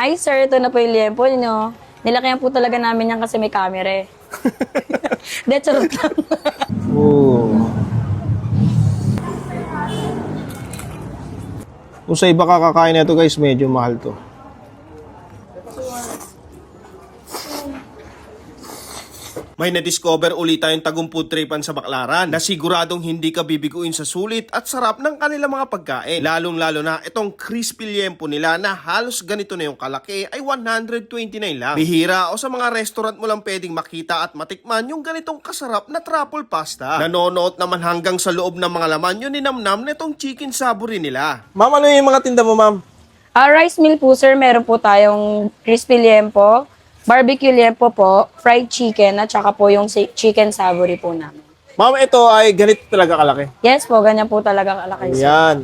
Hi sir, ito na po yung liempo nyo. Nilakayan po talaga namin yan kasi may camera eh. De, charot lang. Oo. Kung sa iba kakakain na ito guys, medyo mahal to. May na-discover ulit tayong tagong food tripan sa Baklaran na siguradong hindi ka bibiguin sa sulit at sarap ng kanilang mga pagkain. Lalong-lalo na itong crispy liempo nila na halos ganito na yung kalaki ay 129 lang. Bihira o sa mga restaurant mo lang pwedeng makita at matikman yung ganitong kasarap na truffle pasta. Nanonood naman hanggang sa loob ng mga laman yun ninamnam nitong chicken saburi nila. Ma'am, ano yung mga tinda mo ma'am? Ah, rice meal po sir, meron po tayong crispy liempo, barbecue liempo po, fried chicken, at saka po yung si- chicken savory po namin. Ma'am, ito ay ganito talaga kalaki. Yes po, ganyan po talaga kalaki sir. Ayan.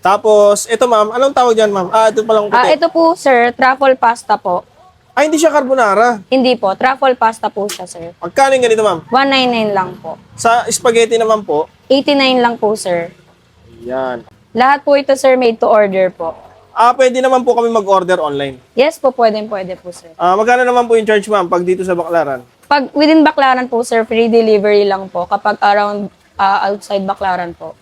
Tapos, ito ma'am, anong tawag dyan ma'am? Ah, ito palang Ah, puti. ito po sir, truffle pasta po. Ay, hindi siya carbonara. Hindi po, truffle pasta po siya sir. Magkano yung ganito ma'am? 199 lang po. Sa spaghetti naman po. 89 lang po sir. Ayan. Lahat po ito sir made to order po. Ah, pwede naman po kami mag-order online. Yes po, pwede pwede po sir. Ah, magkano naman po yung charge ma'am pag dito sa Baklaran? Pag within Baclaran po sir, free delivery lang po. Kapag around ah, outside Baclaran po,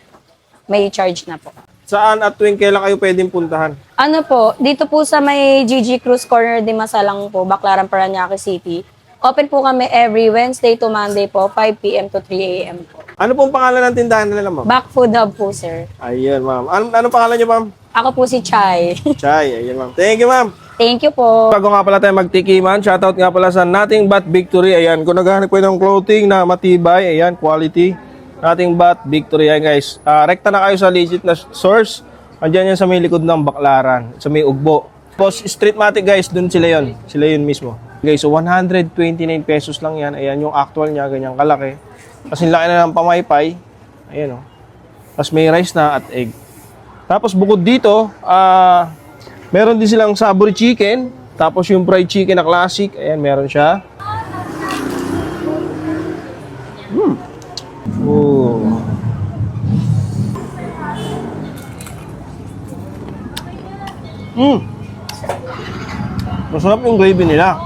may charge na po. Saan at tuwing kailan kayo pwedeng puntahan? Ano po, dito po sa may GG Cruz Corner de Masalang po, Baclaran, Paranaque City. Open po kami every Wednesday to Monday po, 5 p.m. to 3 a.m. po. Ano pong pangalan ng tindahan nila ma'am? Back Food Hub po, sir. Ayan ma'am. Ano, anong pangalan niyo ma'am? Ako po si Chai. Chay. Ayan ma'am. Thank you ma'am. Thank you po. Bago nga pala tayo magtikiman, shoutout nga pala sa Nothing But Victory. Ayan, kung naghahanap kayo ng clothing na matibay, ayan, quality. Nothing But Victory. Ayan guys, Ah, rekta na kayo sa legit na source. Andiyan yan sa may likod ng Baklaran, sa may Ugbo. Tapos Streetmatic guys, dun sila yon Sila yun mismo. Guys, so 129 pesos lang yan. Ayan yung actual niya, ganyang kalaki. Kasi laki na ng pamaypay. Ayan o. Tapos may rice na at egg. Tapos bukod dito, ah meron din silang saburi chicken. Tapos yung fried chicken na classic, ayan, meron siya. Hmm. Oh. Hmm. Masarap yung gravy nila.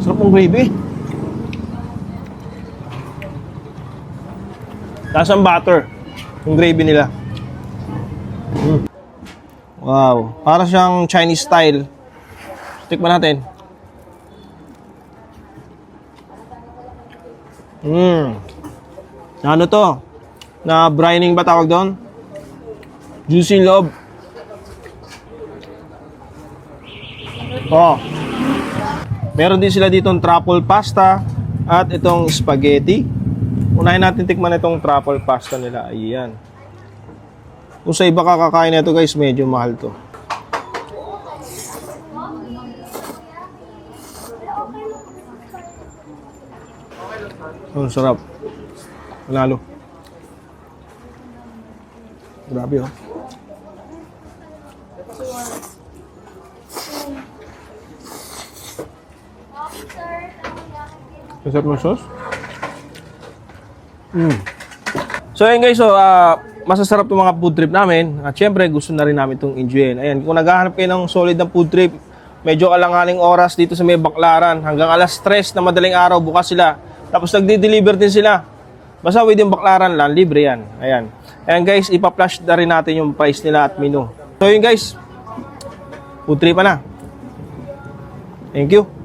Masarap yung gravy. Tapos butter. Yung gravy nila. Wow. Para siyang Chinese style. Tikman natin. Hmm. Ano to? Na brining ba tawag doon? Juicy loob. Oh. Meron din sila ditong truffle pasta at itong spaghetti. Unahin natin tikman itong truffle pasta nila. Ayan. Kung sa iba kakakain na ito guys, medyo mahal to. Ang sarap. Panalo. Grabe oh. Ang sarap ng sauce. Mm. So ayun guys, so ah, masasarap itong mga food trip namin. At syempre gusto na rin namin itong enjoyin. Ayan, kung naghahanap kayo ng solid na food trip, medyo alanganing oras dito sa may Baklaran. Hanggang alas 3 na madaling araw, bukas sila. Tapos nagde-deliver din sila. Basta within Baklaran lang, libre yan. Ayan. Ayan guys, ipa-flash na rin natin yung price nila at menu. So yun guys, food trip na. Thank you.